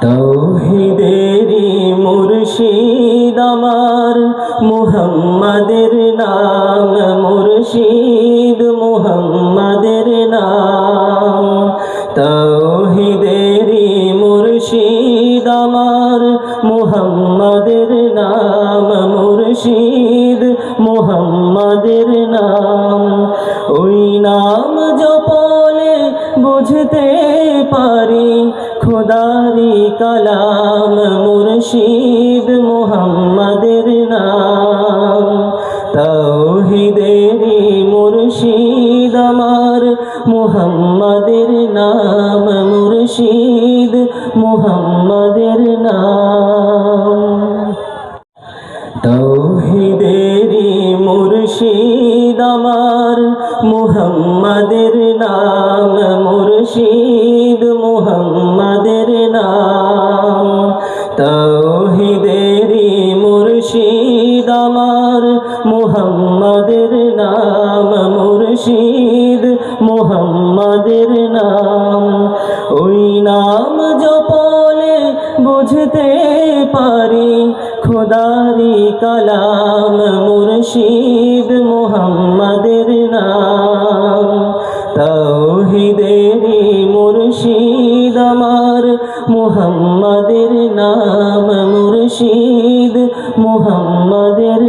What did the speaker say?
তৌহিদেরি মুর্শিদ আমার, মুহাম্মাদের নাম, মুর্শিদ মুহাম্মাদের নাম। তৌহিদেরি মুর্শিদ আমার, মুহাম্মাদের নাম, মুর্শিদ মুহাম্মাদের নাম। ওই জপলে বুঝতে পারি খোদারি কালাম মুর্শিদ মুহাম্মাদের নাম। তৌহিদেরি মুর্শিদ আমার মুহাম্মাদের নাম, মুর্শিদ মুহাম্মাদের নাম। তৌহিদেরি মুর্শিদ আমার মুহাম্মাদের নাম, মুর্শিদ মুহাম্মাদের নাম। তৌহিদেরি মুর্শিদ আমার, মুহাম্মাদের নাম, মুর্শিদ মুহাম্মাদের নাম। ওই নাম জপলে বুঝতে পারি, খোদারি কালাম, মুর্শিদ মুহাম্মাদের তৌহিদেরি মুর্শিদ আমার। মুহাম্মাদের নাম মুর্শিদ। মুহাম্মাদের